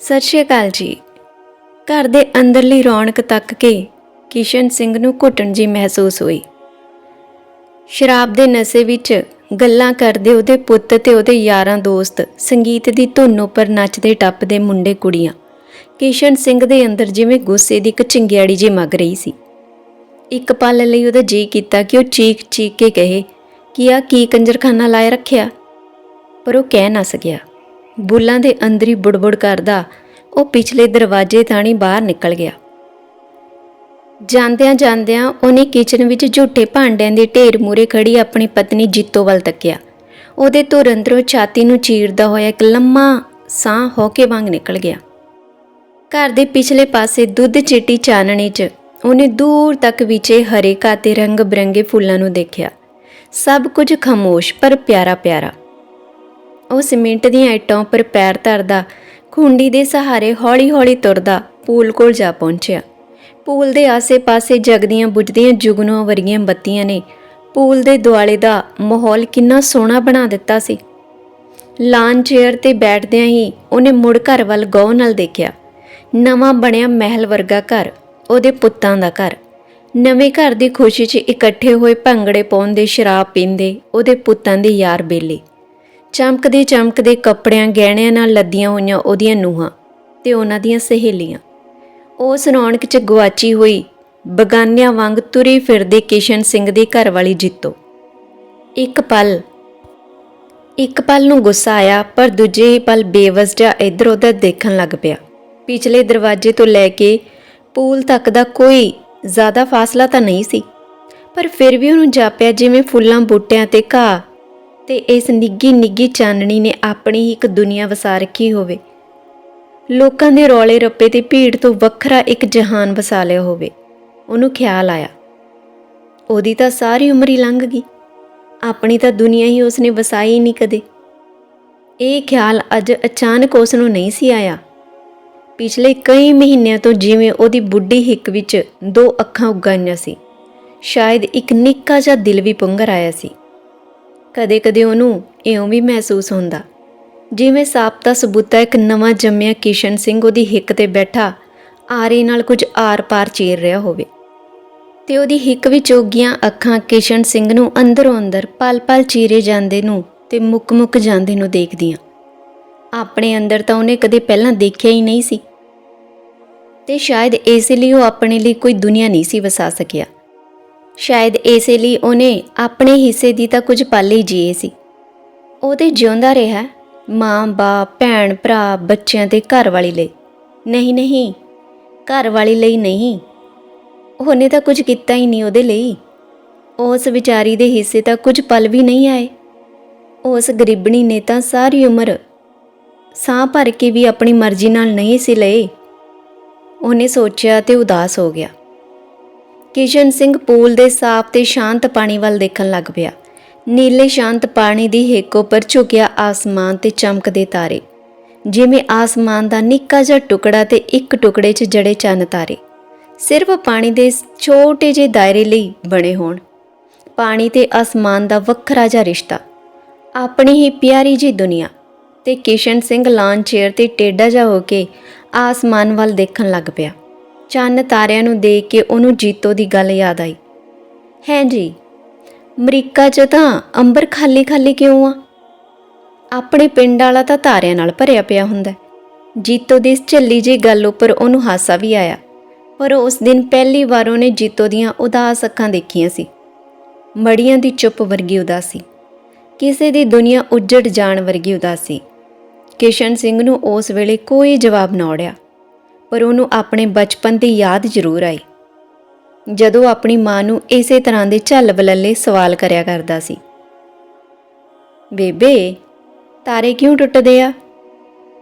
ਸਤਿ ਸ਼੍ਰੀ ਅਕਾਲ ਜੀ। ਘਰ ਦੇ ਅੰਦਰਲੀ ਰੌਣਕ ਤੱਕ ਕੇ ਕਿਸ਼ਨ ਸਿੰਘ ਨੂੰ ਘੁੱਟਣ ਜੀ ਮਹਿਸੂਸ ਹੋਈ। ਸ਼ਰਾਬ ਦੇ ਨਸ਼ੇ ਵਿੱਚ ਗੱਲਾਂ ਕਰਦੇ ਉਹਦੇ ਪੁੱਤ ਤੇ ਉਹਦੇ ਯਾਰਾਂ ਦੋਸਤ ਸੰਗੀਤ ਦੀ ਧੁਨ ਉੱਪਰ ਨੱਚਦੇ ਟੱਪਦੇ ਮੁੰਡੇ ਕੁੜੀਆਂ। ਕਿਸ਼ਨ ਸਿੰਘ ਦੇ ਅੰਦਰ ਜਿਵੇਂ ਗੁੱਸੇ ਦੀ ਇੱਕ ਚਿੰਗਿਆੜੀ ਜੀ ਮਗ ਰਹੀ ਸੀ। ਇੱਕ ਪਲ ਲਈ ਉਹਦਾ ਜੀ ਕੀਤਾ ਕਿ ਉਹ ਚੀਖ ਚੀਖ ਕੇ ਕਹੇ ਕਿ ਆ ਕੀ ਕੰਜਰਖਾਨਾ ਲਾਇਆ ਰੱਖਿਆ? ਪਰ ਉਹ ਕਹਿ ਨਾ ਸਕਿਆ। ਬੁੱਲਾਂ ਦੇ ਅੰਦਰ ਹੀ ਬੁੜਬੁੜ ਕਰਦਾ ਉਹ ਪਿਛਲੇ ਦਰਵਾਜ਼ੇ ਥਾਣੀ ਬਾਹਰ ਨਿਕਲ ਗਿਆ। ਜਾਂਦਿਆਂ ਜਾਂਦਿਆਂ ਉਹਨੇ ਕਿਚਨ ਵਿੱਚ ਝੂਠੇ ਭਾਂਡਿਆਂ ਦੇ ਢੇਰ ਮੂਰੇ ਖੜੀ ਆਪਣੀ ਪਤਨੀ ਜੀਤੋ ਵੱਲ ਤੱਕਿਆ। ਉਹਦੇ ਧੁਰ ਅੰਦਰੋਂ ਛਾਤੀ ਨੂੰ ਚੀਰਦਾ ਹੋਇਆ ਇੱਕ ਲੰਮਾ ਸਾਹ ਹੋਕੇ ਵਾਂਗ ਨਿਕਲ ਗਿਆ। ਘਰ ਦੇ ਪਿਛਲੇ ਪਾਸੇ ਦੁੱਧ ਚਿੱਟੀ ਚਾਨਣੀ 'ਚ ਉਹਨੇ ਦੂਰ ਤੱਕ ਵਿਚੇ ਹਰੇ ਕਾਤੇ ਰੰਗ ਬਰੰਗੇ ਫੁੱਲਾਂ ਨੂੰ ਦੇਖਿਆ। ਸਭ ਕੁਝ ਖਾਮੋਸ਼ ਪਰ ਪਿਆਰਾ ਪਿਆਰਾ ਉਹ ਸੀਮੈਂਟ ਦੀਆਂ ਇੱਟਾਂ ਉੱਪਰ ਪੈਰ ਧਰਦਾ, ਖੁੰਡੀ ਦੇ ਸਹਾਰੇ ਹੌਲੀ-ਹੌਲੀ ਤੁਰਦਾ, ਪੂਲ ਕੋਲ ਜਾ ਪਹੁੰਚਿਆ। ਪੂਲ ਦੇ ਆਸੇ-ਪਾਸੇ ਜਗਦੀਆਂ ਬੁਝਦੀਆਂ ਜੁਗਨੂਆਂ ਵਰਗੀਆਂ ਬੱਤੀਆਂ ਨੇ ਪੂਲ ਦੇ ਦੁਆਲੇ ਦਾ ਮਾਹੌਲ ਕਿੰਨਾ ਸੋਹਣਾ ਬਣਾ ਦਿੱਤਾ ਸੀ। ਲਾਨ ਚੇਅਰ ਤੇ ਬੈਠਦਿਆਂ ਹੀ ਉਹਨੇ ਮੁੜ ਘਰ ਵੱਲ ਗੌਰ ਨਾਲ ਦੇਖਿਆ। ਨਵਾਂ ਬਣਿਆ ਮਹਿਲ ਵਰਗਾ ਘਰ, ਉਹਦੇ ਪੁੱਤਾਂ ਦਾ ਘਰ। ਨਵੇਂ ਘਰ ਦੀ ਖੁਸ਼ੀ 'ਚ ਇਕੱਠੇ ਹੋਏ ਭੰਗੜੇ ਪਾਉਂਦੇ ਸ਼ਰਾਬ ਪੀਂਦੇ ਉਹਦੇ ਪੁੱਤਾਂ ਦੇ ਯਾਰ ਬੇਲੇ। ਚਮਕਦੇ ਚਮਕਦੇ ਕੱਪੜਿਆਂ ਗਹਿਣਿਆਂ ਨਾਲ ਲੱਦੀਆਂ ਹੋਈਆਂ ਉਹਦੀਆਂ ਨੂੰਹਾਂ ਤੇ ਉਹਨਾਂ ਦੀਆਂ ਸਹੇਲੀਆਂ। ਉਸ ਰੌਣਕ 'ਚ ਗਵਾਚੀ ਹੋਈ ਬਗਾਨਿਆਂ ਵਾਂਗ ਤੁਰੇ ਫਿਰਦੇ ਕਿਸ਼ਨ ਸਿੰਘ ਦੀ ਘਰਵਾਲੀ ਜਿੱਤੋ। ਇੱਕ ਪਲ ਇੱਕ ਪਲ ਨੂੰ ਗੁੱਸਾ ਆਇਆ, ਪਰ ਦੂਜੇ ਹੀ ਪਲ ਬੇਵਸ ਜਿਹਾ ਇੱਧਰ ਉੱਧਰ ਦੇਖਣ ਲੱਗ ਪਿਆ। ਪਿਛਲੇ ਦਰਵਾਜ਼ੇ ਤੋਂ ਲੈ ਕੇ ਪੂਲ ਤੱਕ ਦਾ ਕੋਈ ਜ਼ਿਆਦਾ ਫਾਸਲਾ ਤਾਂ ਨਹੀਂ ਸੀ, ਪਰ ਫਿਰ ਵੀ ਉਹਨੂੰ ਜਾਪਿਆ ਜਿਵੇਂ ਫੁੱਲਾਂ ਬੂਟਿਆਂ ਤੇ ਘਾਹ ਤੇ ਇਸ ਨਿੱਗੀ ਨਿੱਗੀ ਚਾਨਣੀ ਨੇ ਆਪਣੀ ਹੀ ਇੱਕ ਦੁਨੀਆ ਵਸਾ ਰੱਖੀ ਹੋਵੇ। ਲੋਕਾਂ ਦੇ ਰੌਲੇ ਰੱਪੇ ਤੇ ਭੀੜ ਤੋਂ ਵੱਖਰਾ ਇੱਕ ਜਹਾਨ ਵਸਾ ਲਿਆ ਹੋਵੇ। ਉਹਨੂੰ ਖਿਆਲ ਆਇਆ। ਉਹਦੀ ਤਾਂ ਸਾਰੀ ਉਮਰ ਹੀ ਲੰਘ ਗਈ। ਆਪਣੀ ਤਾਂ ਦੁਨੀਆ ਹੀ ਉਸਨੇ ਵਸਾਈ ਨਹੀਂ ਕਦੇ। ਇਹ ਖਿਆਲ ਅੱਜ ਅਚਾਨਕ ਉਸ ਨੂੰ ਨਹੀਂ ਸੀ ਆਇਆ। ਪਿਛਲੇ ਕਈ ਮਹੀਨਿਆਂ ਤੋਂ ਜਿਵੇਂ ਉਹਦੀ ਬੁੱਢੀ ਹਿੱਕ ਵਿੱਚ ਦੋ ਅੱਖਾਂ ਉਗਾਈਆਂ ਸੀ, ਸ਼ਾਇਦ ਇੱਕ ਨਿੱਕਾ ਜਿਹਾ ਦਿਲ ਵੀ ਪੁੰਗਰ ਆਇਆ ਸੀ। ਕਦੇ-ਕਦੇ ਉਹਨੂੰ ਇਉਂ ਵੀ ਮਹਿਸੂਸ ਹੁੰਦਾ। ਜਿਵੇਂ ਸਾਬਤਾ ਸਬੂਤਾ ਇੱਕ ਨਵਾਂ ਜੰਮਿਆ ਕਿਸ਼ਨ ਸਿੰਘ ਉਹਦੀ ਹਿੱਕ ਤੇ ਬੈਠਾ, ਆਰੇ ਨਾਲ ਕੁਝ ਆਰ-ਪਾਰ ਚੀਰ ਰਿਹਾ ਹੋਵੇ। ਤੇ ਉਹਦੀ ਹਿੱਕ ਵਿੱਚ ਉੱਗੀਆਂ ਅੱਖਾਂ ਕਿਸ਼ਨ ਸਿੰਘ ਨੂੰ ਅੰਦਰੋਂ ਅੰਦਰ ਪਲ-ਪਲ ਚੀਰੇ ਜਾਂਦੇ ਨੂੰ ਤੇ ਮੁੱਕ-ਮੁੱਕ ਜਾਂਦੇ ਨੂੰ ਦੇਖਦੀਆਂ। ਆਪਣੇ ਅੰਦਰ ਤਾਂ ਉਹਨੇ ਕਦੇ ਪਹਿਲਾਂ ਦੇਖਿਆ ਹੀ ਨਹੀਂ ਸੀ। ਤੇ ਸ਼ਾਇਦ ਇਸੇ ਲਈ ਉਹ ਆਪਣੇ ਲਈ ਕੋਈ ਦੁਨੀਆ ਨਹੀਂ ਸੀ ਵਸਾ ਸਕਿਆ। ਸ਼ਾਇਦ ਇਸੇ ਲਈ ਉਹਨੇ ਆਪਣੇ ਹਿੱਸੇ ਦੀ ਤਾਂ ਕੁਝ ਪਲ ਹੀ ਜੀਏ ਸੀ। ਉਹ ਤੇ ਜਿਉਂਦਾ ਰਿਹਾ ਮਾਂ, ਬਾਪ, ਭੈਣ, ਭਰਾ, ਬੱਚਿਆਂ ਤੇ ਘਰ ਵਾਲੀ ਲਈ। ਨਹੀਂ ਨਹੀਂ, ਘਰ ਵਾਲੀ ਲਈ ਨਹੀਂ। ਉਹਨੇ ਤਾਂ ਕੁਝ ਕੀਤਾ ਹੀ ਨਹੀਂ ਉਹਦੇ ਲਈ। ਉਸ ਵਿਚਾਰੀ ਦੇ ਹਿੱਸੇ ਤਾਂ ਕੁਝ ਪਲ ਵੀ ਨਹੀਂ ਆਏ। ਉਸ ਗਰੀਬਣੀ ਨੇ ਤਾਂ ਸਾਰੀ ਉਮਰ ਸਾਹ ਭਰ ਕੇ ਵੀ ਆਪਣੀ ਮਰਜ਼ੀ ਨਾਲ ਨਹੀਂ ਸੀ ਲਏ। ਉਹਨੇ ਸੋਚਿਆ ਤੇ ਉਦਾਸ ਹੋ ਗਿਆ। ਕਿਸ਼ਨ ਸਿੰਘ ਪੂਲ ਦੇ ਸਾਫ਼ ਤੇ ਸ਼ਾਂਤ ਪਾਣੀ ਵੱਲ ਦੇਖਣ ਲੱਗ ਪਿਆ। ਨੀਲੇ ਸ਼ਾਂਤ ਪਾਣੀ ਦੀ ਹਿੱਕ ਉੱਪਰ ਝੁਕਿਆ ਆਸਮਾਨ ਤੇ ਚਮਕਦੇ ਤਾਰੇ। ਜਿਵੇਂ ਆਸਮਾਨ ਦਾ ਨਿੱਕਾ ਜਿਹਾ ਟੁਕੜਾ ਤੇ ਇੱਕ ਟੁਕੜੇ 'ਚ ਜੜੇ ਚੰਨ ਤਾਰੇ। ਸਿਰਫ ਪਾਣੀ ਦੇ ਛੋਟੇ ਜਿਹੇ ਦਾਇਰੇ ਲਈ ਬਣੇ ਹੋਣ। ਪਾਣੀ ਤੇ ਆਸਮਾਨ ਦਾ ਵੱਖਰਾ ਜਿਹਾ ਰਿਸ਼ਤਾ। ਆਪਣੀ ਹੀ ਪਿਆਰੀ ਜੀ ਦੁਨੀਆ। ਤੇ ਕਿਸ਼ਨ ਸਿੰਘ ਲਾਨ ਚੇਅਰ ਤੇ ਟੇਡਾ ਜਾ ਹੋ ਕੇ ਆਸਮਾਨ ਵੱਲ ਦੇਖਣ ਲੱਗ ਪਿਆ। ਚੰਨ ਤਾਰਿਆਂ ਨੂੰ ਦੇਖ ਕੇ ਉਹਨੂੰ ਜੀਤੋ ਦੀ ਗੱਲ ਯਾਦ ਆਈ। ਹੈ ਜੀ, ਅਮਰੀਕਾ 'ਚ ਤਾਂ ਅੰਬਰ ਖਾਲੀ ਖਾਲੀ ਕਿਉਂ ਆ? ਆਪਣੇ ਪਿੰਡ ਵਾਲਾ ਤਾਂ ਤਾਰਿਆਂ ਨਾਲ ਭਰਿਆ ਪਿਆ ਹੁੰਦਾ। ਜੀਤੋ ਦੀ ਝੱਲੀ ਜਿਹੀ ਗੱਲ ਉੱਪਰ ਉਹਨੂੰ ਹਾਸਾ ਵੀ ਆਇਆ। ਪਰ ਉਸ ਦਿਨ ਪਹਿਲੀ ਵਾਰ ਉਹਨੇ ਜੀਤੋ ਦੀਆਂ ਉਦਾਸ ਅੱਖਾਂ ਦੇਖੀਆਂ ਸੀ। ਮੜੀਆਂ ਦੀ ਚੁੱਪ ਵਰਗੀ ਉਦਾਸੀ। ਕਿਸੇ ਦੀ ਦੁਨੀਆ ਉੱਜੜ ਜਾਣ ਵਰਗੀ ਉਦਾਸੀ। ਕਿਸ਼ਨ ਸਿੰਘ ਨੂੰ ਉਸ ਵੇਲੇ ਕੋਈ ਜਵਾਬ ਨਾ ਉੜਿਆ। ਪਰ ਉਹਨੂੰ ਆਪਣੇ ਬਚਪਨ ਦੀ ਯਾਦ ਜ਼ਰੂਰ ਆਈ। ਜਦੋਂ ਆਪਣੀ ਮਾਂ ਨੂੰ ਇਸੇ ਤਰ੍ਹਾਂ ਦੇ ਝੱਲ ਬਲੱਲੇ ਸਵਾਲ ਕਰਿਆ ਕਰਦਾ ਸੀ। ਬੇਬੇ, ਤਾਰੇ ਕਿਉਂ ਟੁੱਟਦੇ ਆ?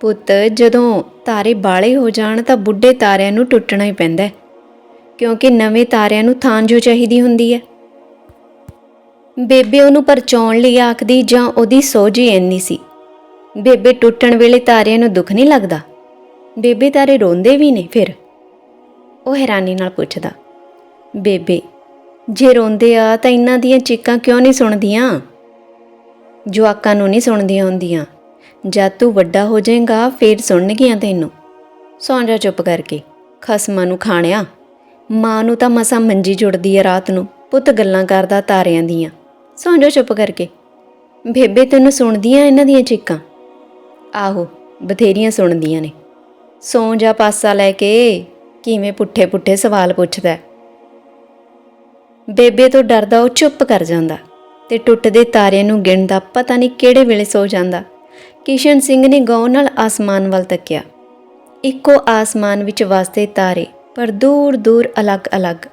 ਪੁੱਤ, ਜਦੋਂ ਤਾਰੇ ਬਾਲੇ ਹੋ ਜਾਣ ਤਾਂ ਬੁੱਢੇ ਤਾਰਿਆਂ ਨੂੰ ਟੁੱਟਣਾ ਹੀ ਪੈਂਦਾ ਕਿਉਂਕਿ ਨਵੇਂ ਤਾਰਿਆਂ ਨੂੰ ਥਾਂ ਜੋ ਚਾਹੀਦੀ ਹੁੰਦੀ ਹੈ। ਬੇਬੇ ਉਹਨੂੰ ਪਰਚਾਉਣ ਲਈ ਆਖਦੀ ਜਾਂ ਉਹਦੀ ਸੋਝ ਹੀ ਇੰਨੀ ਸੀ। ਬੇਬੇ ਟੁੱਟਣ ਵੇਲੇ ਤਾਰਿਆਂ ਨੂੰ ਦੁੱਖ ਨਹੀਂ ਲੱਗਦਾ? ਬੇਬੇ ਤਾਰੇ ਰੋਂਦੇ ਵੀ ਨੇ ਫਿਰ। ਉਹ ਹੈਰਾਨੀ ਨਾਲ ਪੁੱਛਦਾ, ਬੇਬੇ, ਜੇ ਰੋਂਦੇ ਆ ਤਾਂ ਇਹਨਾਂ ਦੀਆਂ ਚੀਕਾਂ ਕਿਉਂ ਨਹੀਂ ਸੁਣਦੀਆਂ? ਜਵਾਕਾਂ ਨੂੰ ਨਹੀਂ ਸੁਣਦੀਆਂ ਹੁੰਦੀਆਂ। ਜਦ ਤੂੰ ਵੱਡਾ ਹੋ ਜਾਏਗਾ, ਫੇਰ ਸੁਣਨਗੀਆਂ ਤੈਨੂੰ। ਸੌਂ ਜਾ ਚੁੱਪ ਕਰਕੇ, ਖਸਮਾਂ ਨੂੰ ਖਾਣਿਆ। ਮਾਂ ਨੂੰ ਤਾਂ ਮਸਾਂ ਮੰਜੀ ਜੁੜਦੀ ਹੈ ਰਾਤ ਨੂੰ, ਪੁੱਤ ਗੱਲਾਂ ਕਰਦਾ ਤਾਰਿਆਂ ਦੀਆਂ। ਸੌਂ ਜਾ ਚੁੱਪ ਕਰਕੇ, ਬੇਬੇ ਤੈਨੂੰ ਸੁਣਦੀਆਂ ਇਹਨਾਂ ਦੀਆਂ ਚੀਕਾਂ? ਆਹੋ, ਬਥੇਰੀਆਂ ਸੁਣਦੀਆਂ ਨੇ। ਸੌਂ ਜਾ ਪਾਸਾ ਲੈ ਕੇ, ਕਿਵੇਂ ਪੁੱਠੇ ਪੁੱਠੇ ਸਵਾਲ ਪੁੱਛਦਾ ਬੇਬੇ ਤੋਂ ਡਰਦਾ ਉਹ ਚੁੱਪ ਕਰ ਜਾਂਦਾ ਤੇ ਟੁੱਟਦੇ ਤਾਰਿਆਂ ਨੂੰ ਗਿਣਦਾ ਪਤਾ ਨਹੀਂ ਕਿਹੜੇ ਵੇਲੇ ਸੋ ਜਾਂਦਾ। ਕਿਸ਼ਨ ਸਿੰਘ ਨੇ ਗੌਰ ਨਾਲ ਆਸਮਾਨ ਵੱਲ ਤੱਕਿਆ। ਇੱਕੋ ਆਸਮਾਨ ਵਿੱਚ ਵਸਦੇ ਤਾਰੇ ਪਰ ਦੂਰ ਦੂਰ ਅਲੱਗ-ਅਲੱਗ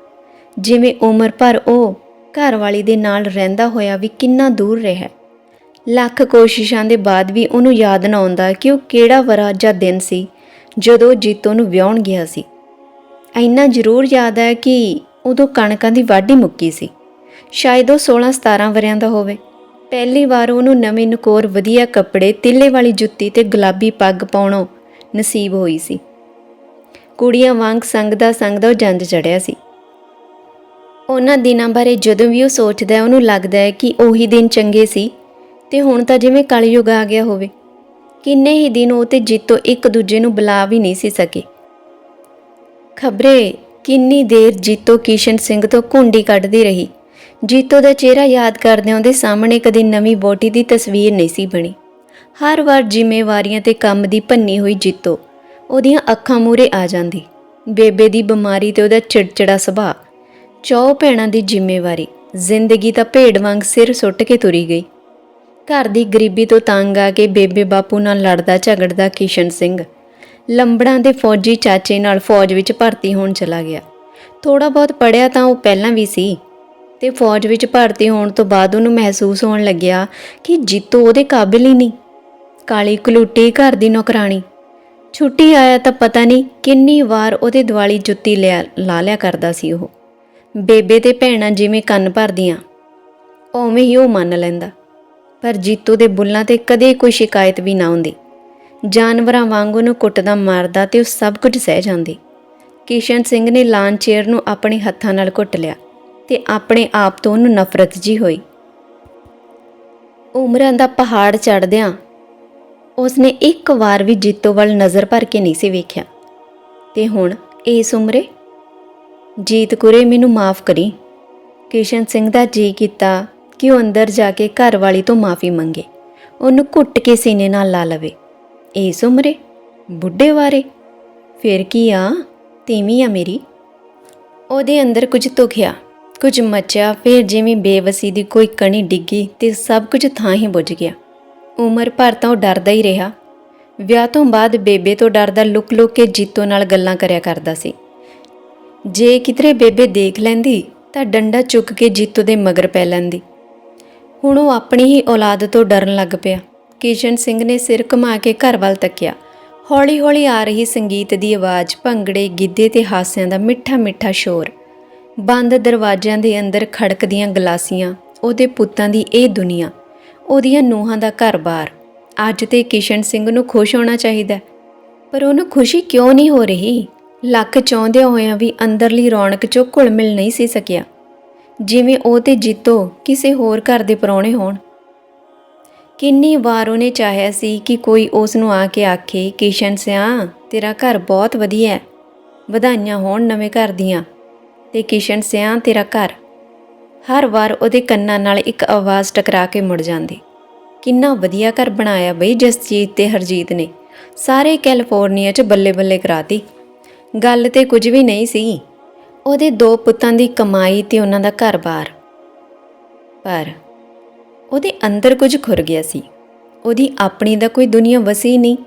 ਜਿਵੇਂ ਉਮਰ ਭਰ ਉਹ ਘਰ ਵਾਲੀ ਦੇ ਨਾਲ ਰਹਿੰਦਾ ਹੋਇਆ ਵੀ ਕਿੰਨਾ ਦੂਰ ਰਿਹਾ। ਲੱਖ ਕੋਸ਼ਿਸ਼ਾਂ ਦੇ ਬਾਅਦ ਵੀ ਉਹਨੂੰ ਯਾਦ ਨਾ ਆਉਂਦਾ ਕਿ ਉਹ ਕਿਹੜਾ ਵਰਾ ਜਾਂ ਦਿਨ ਸੀ। ਜਦੋਂ ਜੀਤੋ ਨੂੰ ਵਿਆਹਣ ਗਿਆ ਸੀ। ਇੰਨਾ ਜ਼ਰੂਰ ਯਾਦ ਹੈ ਕਿ ਉਦੋਂ ਕਣਕਾਂ ਦੀ ਵਾਢੀ ਮੁੱਕੀ ਸੀ। ਸ਼ਾਇਦ ਉਹ 16-17 ਵਰਿਆਂ ਦਾ ਹੋਵੇ। ਪਹਿਲੀ ਵਾਰ ਉਹਨੂੰ ਨਵੇਂ ਨਕੋਰ ਵਧੀਆ ਕੱਪੜੇ, ਤਿੱਲੇ ਵਾਲੀ ਜੁੱਤੀ ਤੇ ਗੁਲਾਬੀ ਪੱਗ ਪਾਉਣੋਂ ਨਸੀਬ ਹੋਈ ਸੀ। ਕੁੜੀਆਂ ਵਾਂਗ ਸੰਗਦਾ ਸੰਗਦਾ ਉਹ ਜੰਜ ਚੜਿਆ ਸੀ। ਉਹਨਾਂ ਦਿਨਾਂ ਬਾਰੇ ਜਦੋਂ ਵੀ ਉਹ ਸੋਚਦਾ ਹੈ, ਉਹਨੂੰ ਲੱਗਦਾ ਹੈ ਕਿ ਉਹੀ ਦਿਨ ਚੰਗੇ ਸੀ। ਤੇ ਹੁਣ ਤਾਂ ਜਿਵੇਂ ਕਲਯੁਗ ਆ ਗਿਆ ਹੋਵੇ। ਕਿੰਨੇ ਹੀ ਦਿਨ ਉਹ ਤੇ ਜੀਤੋ ਇੱਕ ਦੂਜੇ ਨੂੰ ਬੁਲਾ ਵੀ ਨਹੀਂ ਸੀ ਸਕੇ। ਖਬਰੇ, ਕਿੰਨੀ ਦੇਰ ਜੀਤੋ ਕਿਸ਼ਨ ਸਿੰਘ ਤੋਂ ਕੁੰਡੀ ਕੱਢਦੀ ਰਹੀ। ਜੀਤੋ ਦਾ ਚਿਹਰਾ ਯਾਦ ਕਰਦਿਆਂ ਉਹਦੇ ਸਾਹਮਣੇ ਕਦੇ ਨਵੀਂ ਬੋਟੀ ਦੀ ਤਸਵੀਰ ਨਹੀਂ ਸੀ ਬਣੀ। ਹਰ ਵਾਰ ਜ਼ਿੰਮੇਵਾਰੀਆਂ ਤੇ ਕੰਮ ਦੀ ਭੰਨੀ ਹੋਈ ਜੀਤੋ, ਉਹਦੀਆਂ ਅੱਖਾਂ ਮੂਰੇ ਆ ਜਾਂਦੀ। ਬੇਬੇ ਦੀ ਬਿਮਾਰੀ ਤੇ ਉਹਦਾ ਚਿੜਚਿੜਾ ਸੁਭਾਅ। ਚੌ ਭੈਣਾਂ ਦੀ ਜ਼ਿੰਮੇਵਾਰੀ। ਜ਼ਿੰਦਗੀ ਤਾਂ ਭੇਡ ਵਾਂਗ ਸਿਰ ਸੁੱਟ ਕੇ ਤੁਰੀ ਗਈ। ਘਰ ਦੀ ਗਰੀਬੀ ਤੋਂ ਤੰਗ ਆ ਕੇ ਬੇਬੇ ਬਾਪੂ ਨਾਲ ਲੜਦਾ, ਝਗੜਦਾ ਕਿਸ਼ਨ ਸਿੰਘ। ਲੰਬੜਾਂ ਦੇ ਫੌਜੀ ਚਾਚੇ ਨਾਲ ਫੌਜ ਵਿੱਚ ਭਰਤੀ ਹੋਣ ਚਲਾ ਗਿਆ। ਥੋੜਾ ਬਹੁਤ ਪੜਿਆ ਤਾਂ ਉਹ ਪਹਿਲਾਂ ਵੀ ਸੀ। ਤੇ ਫੌਜ ਵਿੱਚ ਭਰਤੀ ਹੋਣ ਤੋਂ ਬਾਅਦ ਉਹਨੂੰ ਮਹਿਸੂਸ ਹੋਣ ਲੱਗਿਆ ਕਿ ਜੀਤੋ ਉਹਦੇ ਕਾਬਿਲ ਹੀ ਨਹੀਂ। ਕਾਲੀ ਕਲੂਟੀ ਘਰ ਦੀ ਨੌਕਰਾਣੀ। ਛੁੱਟੀ ਆਇਆ ਤਾਂ ਪਤਾ ਨਹੀਂ ਕਿੰਨੀ ਵਾਰ ਉਹਦੇ ਦਿਵਾਲੀ ਜੁੱਤੀ ਲਿਆ, ਲਾ ਲਿਆ ਕਰਦਾ ਸੀ ਉਹ। ਬੇਬੇ ਤੇ ਭੈਣਾਂ ਜਿਵੇਂ ਕੰਨ ਭਰਦੀਆਂ, ਉਵੇਂ ਹੀ ਉਹ ਮੰਨ ਲੈਂਦਾ। ਪਰ ਜੀਤੋ ਦੇ ਬੁੱਲਾਂ ਤੇ ਕਦੇ ਕੋਈ ਸ਼ਿਕਾਇਤ ਵੀ ਨਾ ਆਉਂਦੀ ਜਾਨਵਰਾਂ ਵਾਂਗ ਉਹਨੂੰ ਕੁੱਟਦਾ, ਮਾਰਦਾ ਤੇ ਉਹ ਸਭ ਕੁਝ ਸਹਿ ਜਾਂਦੀ। ਕਿਸ਼ਨ ਸਿੰਘ ਨੇ ਲਾਨ ਚੇਅਰ ਨੂੰ ਆਪਣੇ ਹੱਥਾਂ ਨਾਲ ਘੁੱਟ ਲਿਆ ਤੇ ਆਪਣੇ ਆਪ ਤੋਂ ਉਹਨੂੰ ਨਫ਼ਰਤ ਜੀ ਹੋਈ। ਉਮਰਾਂ ਦਾ ਪਹਾੜ ਚੜ੍ਹਦਿਆਂ ਉਸਨੇ ਇੱਕ ਵਾਰ ਵੀ ਜੀਤੋ ਵੱਲ ਨਜ਼ਰ ਭਰ ਕੇ ਨਹੀਂ ਸੀ ਵੇਖਿਆ। ਤੇ ਹੁਣ ਇਸ ਉਮਰੇ? ਜੀਤ ਕੁਰੇ, ਮੈਨੂੰ ਮਾਫ ਕਰੀ। ਕਿਸ਼ਨ ਸਿੰਘ ਦਾ ਜੀ ਕੀਤਾ ਕਿ ਉਹ ਅੰਦਰ ਜਾ ਕੇ ਘਰ ਵਾਲੀ ਤੋਂ ਮਾਫੀ ਮੰਗੇ। ਉਹਨੂੰ ਘੁੱਟ ਕੇ ਸੀਨੇ ਨਾਲ ਲਾ ਲਵੇ। ਇਸ ਉਮਰੇ ਬੁੱਢੇ ਵਾਰੇ। ਫਿਰ ਕੀ ਆ? ਤੀਵੀਂ ਆ ਮੇਰੀ। ਉਹਦੇ ਅੰਦਰ ਕੁਝ ਤੁਖਿਆ ਕੁਝ ਮਚਿਆ, ਫਿਰ ਜਿਵੇਂ ਬੇਵਸੀ ਦੀ ਕੋਈ ਕਣੀ ਡਿੱਗੀ ਤੇ ਸਭ ਕੁਝ ਥਾਂ ਹੀ ਬੁੱਝ ਗਿਆ। ਉਮਰ ਭਰ ਤਾਂ ਉਹ ਡਰਦਾ ਹੀ ਰਿਹਾ। ਵਿਆਹ ਤੋਂ ਬਾਅਦ ਬੇਬੇ ਤੋਂ ਡਰਦਾ ਲੁਕ-ਲੁਕ ਕੇ ਜੀਤੋ ਨਾਲ ਗੱਲਾਂ ਕਰਿਆ ਕਰਦਾ ਸੀ। ਜੇ ਕਿਧਰੇ ਬੇਬੇ ਦੇਖ ਲੈਂਦੀ ਤਾਂ ਡੰਡਾ ਚੁੱਕ ਕੇ ਜੀਤੋ ਦੇ ਮਗਰ ਪੈ ਲੈਂਦੀ। ਹੁਣ ਉਹ ਆਪਣੀ ਹੀ ਔਲਾਦ ਤੋਂ ਡਰਨ ਲੱਗ ਪਿਆ। ਕਿਸ਼ਨ ਸਿੰਘ ਨੇ ਸਿਰ ਘੁਮਾ ਕੇ ਘਰ ਵੱਲ ਤੱਕਿਆ। ਹੌਲੀ-ਹੌਲੀ ਆ ਰਹੀ ਸੰਗੀਤ ਦੀ ਆਵਾਜ਼ ਭੰਗੜੇ, ਗਿੱਧੇ ਤੇ ਹਾਸਿਆਂ ਦਾ ਮਿੱਠਾ-ਮਿੱਠਾ ਸ਼ੋਰ। ਬੰਦ ਦਰਵਾਜ਼ਿਆਂ ਦੇ ਅੰਦਰ ਖੜਕਦੀਆਂ ਗਲਾਸੀਆਂ, ਉਹਦੇ ਪੁੱਤਾਂ ਦੀ ਇਹ ਦੁਨੀਆ, ਉਹਦੀਆਂ ਨੂੰਹਾਂ ਦਾ ਘਰ-ਬਾਰ। ਅੱਜ ਤੇ ਕਿਸ਼ਨ ਸਿੰਘ ਨੂੰ ਖੁਸ਼ ਹੋਣਾ ਚਾਹੀਦਾ ਪਰ ਉਹਨੂੰ ਖੁਸ਼ੀ ਕਿਉਂ ਨਹੀਂ ਹੋ ਰਹੀ? ਲੱਖ ਚਾਹੁੰਦਿਆਂ ਹੋਇਆਂ ਵੀ ਅੰਦਰਲੀ ਰੌਣਕ ਚੋਂ ਘੁਲ ਮਿਲ ਨਹੀਂ ਸੀ ਸਕਿਆ। ਜਿਵੇਂ ਉਹ ਤੇ ਜੀਤੋ ਕਿਸੇ ਹੋਰ ਘਰ ਦੇ ਪਰੌਣੇ ਹੋਣ। ਕਿੰਨੀ ਵਾਰ ਉਹਨੇ ਚਾਹਿਆ ਸੀ ਕਿ ਕੋਈ ਉਸ ਨੂੰ ਆ ਕੇ ਆਖੇ, ਕਿਸ਼ਨ ਸਿਆ, ਤੇਰਾ ਘਰ ਬਹੁਤ ਵਧੀਆ ਹੈ। ਵਧਾਈਆਂ ਹੋਣ ਨਵੇਂ ਘਰ ਦੀਆਂ। ਤੇ ਕਿਸ਼ਨ ਸਿਆ, ਤੇਰਾ ਘਰ। ਹਰ ਵਾਰ ਉਹਦੇ ਕੰਨਾਂ ਨਾਲ ਇੱਕ ਆਵਾਜ਼ ਟਕਰਾ ਕੇ ਮੁੜ ਜਾਂਦੀ। ਕਿੰਨਾ ਵਧੀਆ ਘਰ ਬਣਾਇਆ ਬਈ ਜਸਜੀਤ ਤੇ ਹਰਜੀਤ ਨੇ। ਸਾਰੇ ਕੈਲੀਫੋਰਨੀਆ 'ਚ ਬੱਲੇ-ਬੱਲੇ ਕਰਾਤੀ। ਗੱਲ ਤੇ ਕੁਝ ਵੀ ਨਹੀਂ ਸੀ। ਉਹਦੇ ਦੋ ਪੁੱਤਾਂ ਦੀ ਕਮਾਈ ਤੇ ਉਹਨਾਂ ਦਾ ਘਰ-ਬਾਰ। ਪਰ ਉਹਦੇ ਅੰਦਰ ਕੁਝ ਖੁਰ ਗਿਆ ਸੀ। ਉਹਦੀ ਆਪਣੀ ਦਾ ਕੋਈ ਦੁਨੀਆ ਵਸੀ ਨਹੀਂ।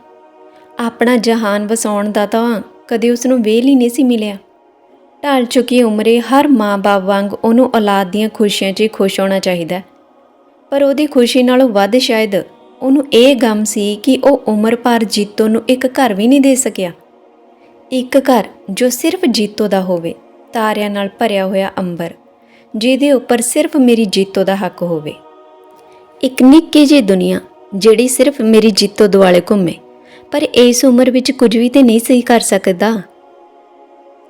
ਆਪਣਾ ਜਹਾਨ ਵਸਾਉਣ ਦਾ ਤਾਂ ਕਦੇ ਉਸ ਨੂੰ ਵੇਲ ਹੀ ਨਹੀਂ ਸੀ ਮਿਲਿਆ। ਢਾਲ ਚੁੱਕੀ ਉਮਰੇ ਹਰ ਮਾਂ-ਬਾਪ ਵਾਂਗ ਉਹਨੂੰ ਔਲਾਦ ਦੀਆਂ ਖੁਸ਼ੀਆਂ 'ਚ ਹੀ ਖੁਸ਼ ਹੋਣਾ ਚਾਹੀਦਾ ਪਰ ਉਹਦੀ ਖੁਸ਼ੀ ਨਾਲੋਂ ਵੱਧ ਸ਼ਾਇਦ ਉਹਨੂੰ ਇਹ ਗਮ ਸੀ ਕਿ ਉਹ ਉਮਰ ਭਰ ਜੀਤੋ ਨੂੰ ਇੱਕ ਘਰ ਵੀ ਨਹੀਂ ਦੇ ਸਕਿਆ। ਇੱਕ ਘਰ ਜੋ ਸਿਰਫ ਜੀਤੋ ਦਾ ਹੋਵੇ। ਤਾਰਿਆਂ ਨਾਲ ਭਰਿਆ ਹੋਇਆ ਅੰਬਰ, ਜਿਹਦੇ ਉੱਪਰ ਸਿਰਫ ਮੇਰੀ ਜੀਤੋ ਦਾ ਹੱਕ ਹੋਵੇ। ਇੱਕ ਨਿੱਕੀ ਜਿਹੀ ਦੁਨੀਆ, ਜਿਹੜੀ ਸਿਰਫ ਮੇਰੀ ਜੀਤੋ ਦੁਆਲੇ ਘੁੰਮੇ, ਪਰ ਇਸ ਉਮਰ ਵਿੱਚ ਕੁਝ ਵੀ ਤੇ ਨਹੀਂ ਸਹੀ ਕਰ ਸਕਦਾ।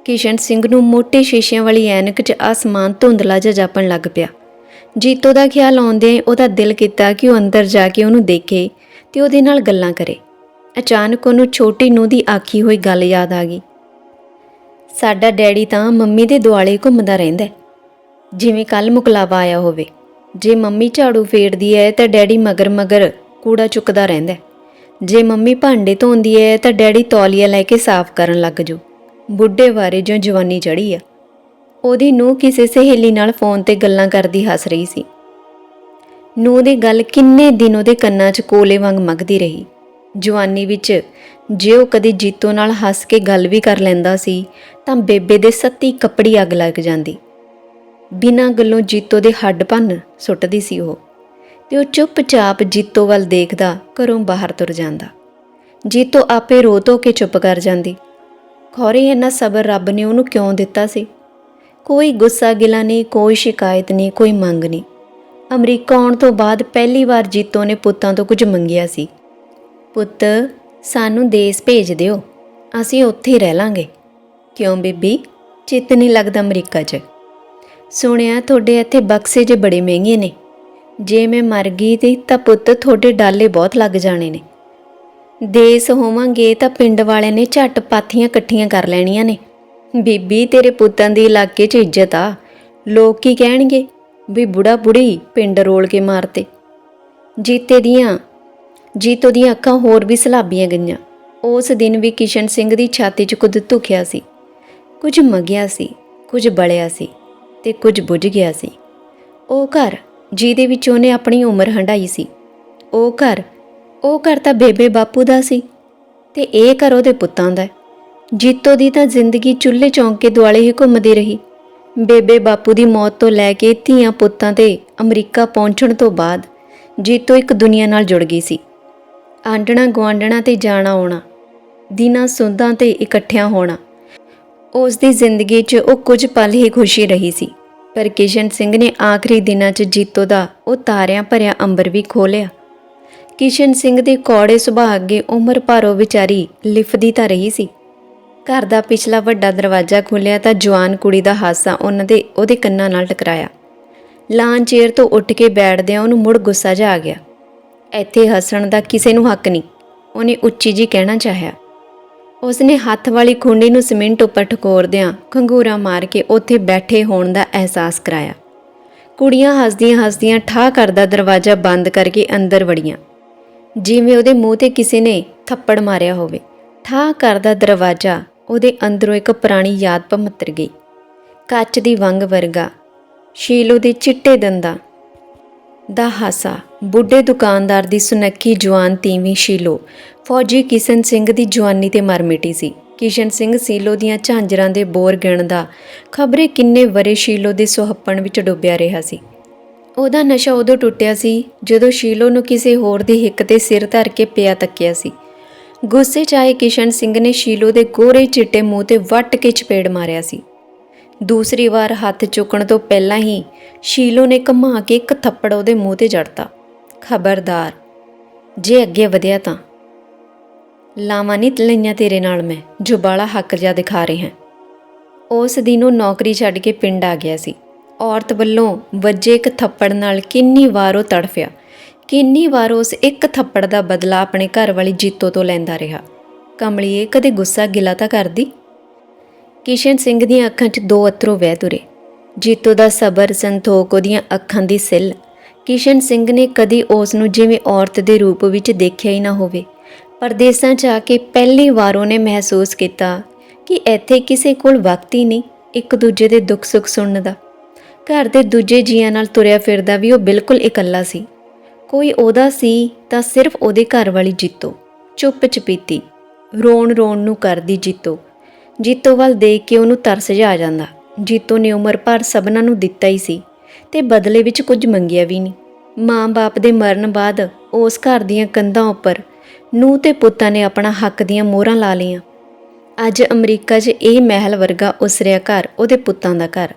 ਕਿਸ਼ਨ ਸਿੰਘ ਨੂੰ ਮੋਟੇ ਸ਼ੀਸ਼ਿਆਂ ਵਾਲੀ ਐਨਕ 'ਚ ਆਸਮਾਨ ਧੁੰਦਲਾ ਜਿਹਾ ਜਾਪਣ ਲੱਗ ਪਿਆ। ਜੀਤੋ ਦਾ ਖਿਆਲ ਆਉਂਦੇ ਉਹਦਾ ਦਿਲ ਕੀਤਾ ਕਿ ਉਹ ਅੰਦਰ ਜਾ ਕੇ ਉਹਨੂੰ ਦੇਖੇ ਤੇ ਉਹਦੇ ਨਾਲ ਗੱਲਾਂ ਕਰੇ। ਅਚਾਨਕ ਉਹਨੂੰ ਛੋਟੀ ਨੂੰ ਦੀ ਆਖੀ ਹੋਈ ਗੱਲ ਯਾਦ ਆ ਗਈ। ਸਾਡਾ ਡੈਡੀ ਤਾਂ ਮੰਮੀ ਦੇ ਦੁਆਲੇ ਘੁੰਮਦਾ ਰਹਿੰਦਾ ਜਿਵੇਂ ਕੱਲ ਮੁਕਲਾਵਾ ਆਇਆ ਹੋਵੇ। ਜੇ ਮੰਮੀ ਝਾੜੂ ਫੇਰਦੀ ਹੈ ਤਾਂ ਡੈਡੀ ਮਗਰ ਮਗਰ ਕੂੜਾ ਚੁੱਕਦਾ ਰਹਿੰਦਾ ਜੇ ਮੰਮੀ ਭਾਂਡੇ ਧੋਂਦੀ ਹੈ ਤਾਂ ਡੈਡੀ ਤੌਲੀਆ ਲੈ ਕੇ ਸਾਫ਼ ਕਰਨ ਲੱਗ ਜੂ। ਬੁੱਢੇ ਬਾਰੇ ਜੋ ਜਵਾਨੀ ਚੜੀ ਆ। ਉਹਦੀ ਨੂੰਹ ਕਿਸੇ ਸਹੇਲੀ ਨਾਲ ਫੋਨ ਤੇ ਗੱਲਾਂ ਕਰਦੀ ਹੱਸ ਰਹੀ ਸੀ। ਨੂੰਹ ਦੀ ਗੱਲ ਕਿੰਨੇ ਦਿਨ ਉਹਦੇ ਕੰਨਾਂ 'ਚ ਕੋਲੇ ਵਾਂਗ ਮਗਦੀ ਰਹੀ। ਜਵਾਨੀ ਵਿੱਚ ਜੇ ਉਹ ਕਦੇ ਜੀਤੋ ਨਾਲ ਹੱਸ ਕੇ ਗੱਲ ਵੀ ਕਰ ਲੈਂਦਾ ਸੀ, ਤਾਂ ਬੇਬੇ ਦੇ ਸੱਤੀ ਕੱਪੜੀ ਅੱਗ ਲੱਗ ਜਾਂਦੀ। ਬਿਨਾਂ ਗੱਲੋਂ ਜੀਤੋ ਦੇ ਹੱਡ ਭੰਨ ਸੁੱਟਦੀ ਸੀ ਉਹ ਤੇ ਉਹ ਚੁੱਪਚਾਪ ਜੀਤੋ ਵੱਲ ਦੇਖਦਾ, ਘਰੋਂ ਬਾਹਰ ਤੁਰ ਜਾਂਦਾ। ਜੀਤੋ ਆਪੇ ਰੋ ਧੋ ਕੇ ਚੁੱਪ ਕਰ ਜਾਂਦੀ। ਖੌਰੇ ਇੰਨਾ ਸਬਰ ਰੱਬ ਨੇ ਉਹਨੂੰ ਕਿਉਂ ਦਿੱਤਾ ਸੀ? ਕੋਈ ਗੁੱਸਾ ਗਿਲਾ ਨਹੀਂ, ਕੋਈ ਸ਼ਿਕਾਇਤ ਨਹੀਂ, ਕੋਈ ਮੰਗ ਨਹੀਂ। ਅਮਰੀਕਾ ਆਉਣ ਤੋਂ ਬਾਅਦ ਪਹਿਲੀ ਵਾਰ ਜੀਤੋ ਨੇ ਪੁੱਤਾਂ ਤੋਂ ਕੁਝ ਮੰਗਿਆ ਸੀ। ਪੁੱਤ, ਸਾਨੂੰ ਦੇਸ਼ ਭੇਜ ਦਿਓ। ਅਸੀਂ ਉੱਥੇ ਰਹਿ ਲਾਂਗੇ। ਕਿਉਂ ਬੀਬੀ? ਚਿੱਤ ਨਹੀਂ ਲੱਗਦਾ ਅਮਰੀਕਾ 'ਚ। ਸੁਣਿਆ ਤੁਹਾਡੇ ਇੱਥੇ ਬਕਸੇ ਜੇ ਬੜੇ ਮਹਿੰਗੇ ਨੇ। ਜੇ ਮੈਂ ਮਰ ਗਈ ਤੇ ਤਾਂ ਪੁੱਤ ਤੁਹਾਡੇ ਡਾਲੇ ਬਹੁਤ ਲੱਗ ਜਾਣੇ ਨੇ। ਦੇਸ ਹੋਵਾਂਗੇ ਤਾਂ ਪਿੰਡ ਵਾਲਿਆਂ ਨੇ ਝੱਟ ਪਾਥੀਆਂ ਇਕੱਠੀਆਂ ਕਰ ਲੈਣੀਆਂ ਨੇ। ਬੀਬੀ, ਤੇਰੇ ਪੁੱਤਾਂ ਦੀ ਇਲਾਕੇ 'ਚ ਇੱਜ਼ਤ ਆ। ਲੋਕ ਕੀ ਕਹਿਣਗੇ? ਵੀ ਬੁੜਾ ਬੁੜੀ ਪਿੰਡ ਰੋਲ ਕੇ ਮਾਰਤੇ। ਜੀਤੇ ਦੀਆਂ ਜੀਤੋ ਦੀਆਂ ਅੱਖਾਂ ਹੋਰ ਵੀ ਸਲਾਬੀਆਂ ਗਈਆਂ। ਉਸ ਦਿਨ ਵੀ ਕਿਸ਼ਨ ਸਿੰਘ ਦੀ ਛਾਤੀ 'ਚ ਕੁਝ ਧੁਖਿਆ ਸੀ। ਕੁਝ ਮਗਿਆ ਸੀ, ਕੁਝ ਬਲਿਆ ਸੀ ਤੇ ਕੁਝ ਬੁੱਝ ਗਿਆ ਸੀ। ਉਹ ਘਰ, ਜਿਹਦੇ ਵਿੱਚ ਉਹਨੇ ਆਪਣੀ ਉਮਰ ਹੰਢਾਈ ਸੀ। ਉਹ ਘਰ ਉਹ ਘਰ ਤਾਂ ਬੇਬੇ ਬਾਪੂ ਦਾ ਸੀ ਤੇ ਇਹ ਘਰ ਉਹਦੇ ਪੁੱਤਾਂ ਦਾ। ਜੀਤੋ ਦੀ ਤਾਂ ਜ਼ਿੰਦਗੀ ਚੁੱਲ੍ਹੇ ਚੌਂਕ ਕੇ ਦੁਆਲੇ ਹੀ ਘੁੰਮਦੀ ਰਹੀ। ਬੇਬੇ ਬਾਪੂ ਦੀ ਮੌਤ ਤੋਂ ਲੈ ਕੇ ਧੀਆਂ ਪੁੱਤਾਂ ਤੇ ਅਮਰੀਕਾ ਪਹੁੰਚਣ ਤੋਂ ਬਾਅਦ ਜੀਤੋ ਇੱਕ ਦੁਨੀਆ ਨਾਲ ਜੁੜ ਗਈ ਸੀ। ਆਂਡਣਾ ਗੁਆਂਢਣਾ ਤੇ ਜਾਣਾ ਆਉਣਾ, ਦਿਨਾਂ ਸੁੰਦਾਂ ਤੇ ਇਕੱਠਿਆਂ ਹੋਣਾ। ਉਸ ਦੀ ਜ਼ਿੰਦਗੀ 'ਚ ਉਹ ਕੁਝ ਪਲ ਹੀ ਖੁਸ਼ੀ ਰਹੀ ਸੀ, ਪਰ ਕਿਸ਼ਨ ਸਿੰਘ ਨੇ ਆਖਰੀ ਦਿਨਾਂ 'ਚ ਜੀਤੋ ਦਾ ਉਹ ਤਾਰਿਆਂ ਭਰਿਆ ਅੰਬਰ ਵੀ ਖੋਲਿਆ ਕਿਸ਼ਨ ਸਿੰਘ ਦੇ ਕੌੜੇ ਸੁਭਾਅ ਅੱਗੇ ਉਮਰ ਭਰ ਵਿਚਾਰੀ ਲਿਫਦੀ ਤਾਂ ਰਹੀ ਸੀ। ਘਰ ਦਾ ਪਿਛਲਾ ਵੱਡਾ ਦਰਵਾਜ਼ਾ ਖੁੱਲਿਆ ਤਾਂ ਜਵਾਨ ਕੁੜੀ ਦਾ ਹਾਸਾ ਉਹਨਾਂ ਦੇ ਉਹਦੇ ਕੰਨਾਂ ਨਾਲ ਟਕਰਾਇਆ। ਲਾਨ ਚੇਅਰ ਤੋਂ ਉੱਠ ਕੇ ਬੈਠਦਿਆਂ ਉਹਨੂੰ ਮੁੜ ਗੁੱਸਾ ਜਿਹਾ ਆ ਗਿਆ। ਇੱਥੇ ਹੱਸਣ ਦਾ ਕਿਸੇ ਨੂੰ ਹੱਕ ਨਹੀਂ। ਉਹਨੇ ਉੱਚੀ ਜੀ ਕਹਿਣਾ ਚਾਹਿਆ। ਉਸਨੇ ਹੱਥ ਵਾਲੀ ਖੁੰਡੀ ਨੂੰ ਸਿਮੈਂਟ ਉੱਪਰ ਠਕੋਰਦਿਆਂ ਖੰਗੂਰਾ ਮਾਰ ਕੇ ਉੱਥੇ ਬੈਠੇ ਹੋਣ ਦਾ ਅਹਿਸਾਸ ਕਰਾਇਆ। ਕੁੜੀਆਂ ਹੱਸਦੀਆਂ ਹੱਸਦੀਆਂ ਠਾਹ ਕਰਦਾ ਦਰਵਾਜ਼ਾ ਬੰਦ ਕਰਕੇ ਅੰਦਰ ਵੜੀਆਂ। ਜਿਵੇਂ ਉਹਦੇ ਮੂੰਹ ਤੇ ਕਿਸੇ ਨੇ ਥੱਪੜ ਮਾਰਿਆ ਹੋਵੇ, ਠਾਹ ਕਰਦਾ ਦਰਵਾਜ਼ਾ ਉਹਦੇ ਅੰਦਰੋਂ ਇੱਕ ਪੁਰਾਣੀ ਯਾਦ ਭਮੱਤਰ ਗਈ। ਕੱਚ ਦੀ ਵੰਗ ਵਰਗਾ, ਸ਼ੀਲੋ ਦੇ ਚਿੱਟੇ ਦੰਦਾਂ ਦਾ ਹਾਸਾ। ਬੁੱਢੇ ਦੁਕਾਨਦਾਰ ਦੀ ਸੁਨੱਖੀ ਜਵਾਨ ਤੀਵੀਂ ਸ਼ੀਲੋ। ਫੌਜੀ ਕਿਸ਼ਨ ਸਿੰਘ ਦੀ ਜਵਾਨੀ ਤੇ ਮਰ ਮਿਟੀ ਸੀ। ਕਿਸ਼ਨ ਸਿੰਘ ਸੀਲੋ ਦੀਆਂ ਝਾਂਜਰਾਂ ਦੇ ਬੋਰ ਗਿਣਦਾ ਖਬਰੇ ਕਿੰਨੇ ਵਰੇ ਸ਼ੀਲੋ ਦੇ ਸੁਹੱਪਣ ਵਿੱਚ ਡੁੱਬਿਆ ਰਿਹਾ ਸੀ। ਉਹਦਾ ਨਸ਼ਾ ਉਦੋਂ ਟੁੱਟਿਆ ਸੀ ਜਦੋਂ ਸ਼ੀਲੋ ਨੂੰ ਕਿਸੇ ਹੋਰ ਦੀ ਹਿੱਕ ਤੇ ਸਿਰ ਧਰ ਕੇ ਪਿਆ ਤੱਕਿਆ ਸੀ। ਗੁੱਸੇ 'ਚ ਆਏ ਕਿਸ਼ਨ ਸਿੰਘ ਨੇ ਸ਼ੀਲੋ ਦੇ ਗੋਰੇ ਚਿੱਟੇ ਮੂੰਹ ਤੇ ਵੱਟ ਕੇ ਚਪੇੜ ਮਾਰਿਆ ਸੀ। ਦੂਸਰੀ ਵਾਰ ਹੱਥ ਚੁੱਕਣ ਤੋਂ ਪਹਿਲਾਂ ਹੀ ਸ਼ੀਲੋ ਨੇ ਘੁਮਾ ਕੇ ਇੱਕ ਥੱਪੜ ਉਹਦੇ ਮੂੰਹ ਤੇ ਜੜਤਾ। ਖਬਰਦਾਰ, ਜੇ ਅੱਗੇ ਵਧਿਆ ਤਾਂ। ਲਾਵਾਂ ਨਹੀਂ ਲਈਆਂ ਤੇਰੇ ਨਾਲ ਮੈਂ, ਜੋ ਬਾਲਾ ਹੱਕ ਜਾ ਦਿਖਾ ਰਿਹਾ ਉਸ ਦਿਨ ਉਹ ਨੌਕਰੀ ਛੱਡ ਕੇ ਪਿੰਡ ਆ ਗਿਆ ਸੀ। ਔਰਤ ਵੱਲੋਂ ਵੱਜੇ ਇੱਕ ਥੱਪੜ ਨਾਲ ਕਿੰਨੀ ਵਾਰ ਉਹ ਤੜਫਿਆ, ਕਿੰਨੀ ਵਾਰ ਉਸ ਇੱਕ ਥੱਪੜ ਦਾ ਬਦਲਾ ਆਪਣੇ ਘਰ ਵਾਲੀ ਜੀਤੋ ਤੋਂ ਲੈਂਦਾ ਰਿਹਾ। ਕਮਲੀਏ, ਕਦੇ ਗੁੱਸਾ ਗਿਲਾ ਤਾਂ ਕਰਦੀ? ਕਿਸ਼ਨ ਸਿੰਘ ਦੀਆਂ ਅੱਖਾਂ 'ਚ ਦੋ ਅਥਰੂ ਵਹਿ ਤੁਰੇ। ਜੀਤੋ ਦਾ ਸਬਰ ਸੰਤੋਖ ਉਹਦੀਆਂ ਅੱਖਾਂ ਦੀ ਸਿੱਲ। ਕਿਸ਼ਨ ਸਿੰਘ ਨੇ ਕਦੀ ਉਸ ਨੂੰ ਜਿਵੇਂ ਔਰਤ ਦੇ ਰੂਪ ਵਿੱਚ ਦੇਖਿਆ ਹੀ ਨਾ ਹੋਵੇ। ਪਰਦੇਸਾਂ 'ਚ ਆ ਕੇ ਪਹਿਲੀ ਵਾਰ ਉਹਨੇ ਮਹਿਸੂਸ ਕੀਤਾ ਕਿ ਇੱਥੇ ਕਿਸੇ ਕੋਲ ਵਕਤ ਹੀ ਨਹੀਂ, ਇੱਕ ਦੂਜੇ ਦੇ ਦੁੱਖ ਸੁੱਖ ਸੁਣਨ ਦਾ। ਘਰ ਦੇ ਦੂਜੇ ਜੀਆਂ ਨਾਲ ਤੁਰਿਆ ਫਿਰਦਾ ਵੀ ਉਹ ਬਿਲਕੁਲ ਇਕੱਲਾ ਸੀ। ਕੋਈ ਉਹਦਾ ਸੀ ਤਾਂ ਸਿਰਫ ਉਹਦੇ ਘਰ ਵਾਲੀ ਜੀਤੋ। ਚੁੱਪ ਚਪੀਤੀ ਰੋਣ ਰੋਣ ਨੂੰ ਕਰਦੀ ਜੀਤੋ। ਜੀਤੋ ਵੱਲ ਦੇਖ ਕੇ ਉਹਨੂੰ ਤਰਸ ਜਿਹਾ ਆ ਜਾਂਦਾ। ਜੀਤੋ ਨੇ ਉਮਰ ਭਰ ਸਭਨਾਂ ਨੂੰ ਦਿੱਤਾ ਹੀ ਸੀ ਤੇ ਬਦਲੇ ਵਿੱਚ ਕੁਝ ਮੰਗਿਆ ਵੀ ਨਹੀਂ। ਮਾਂ-ਬਾਪ ਦੇ ਮਰਨ ਬਾਅਦ ਉਸ ਘਰ ਦੀਆਂ ਕੰਧਾਂ ਉੱਪਰ ਨੂੰਹ ਤੇ ਪੁੱਤਾਂ ਨੇ ਆਪਣਾ ਹੱਕ ਦੀਆਂ ਮੋਹਰਾਂ ਲਾ ਲਈਆਂ। ਅੱਜ ਅਮਰੀਕਾ 'ਚ ਇਹ ਮਹਿਲ ਵਰਗਾ ਉਸਰਿਆ ਘਰ ਉਹਦੇ ਪੁੱਤਾਂ ਦਾ ਘਰ।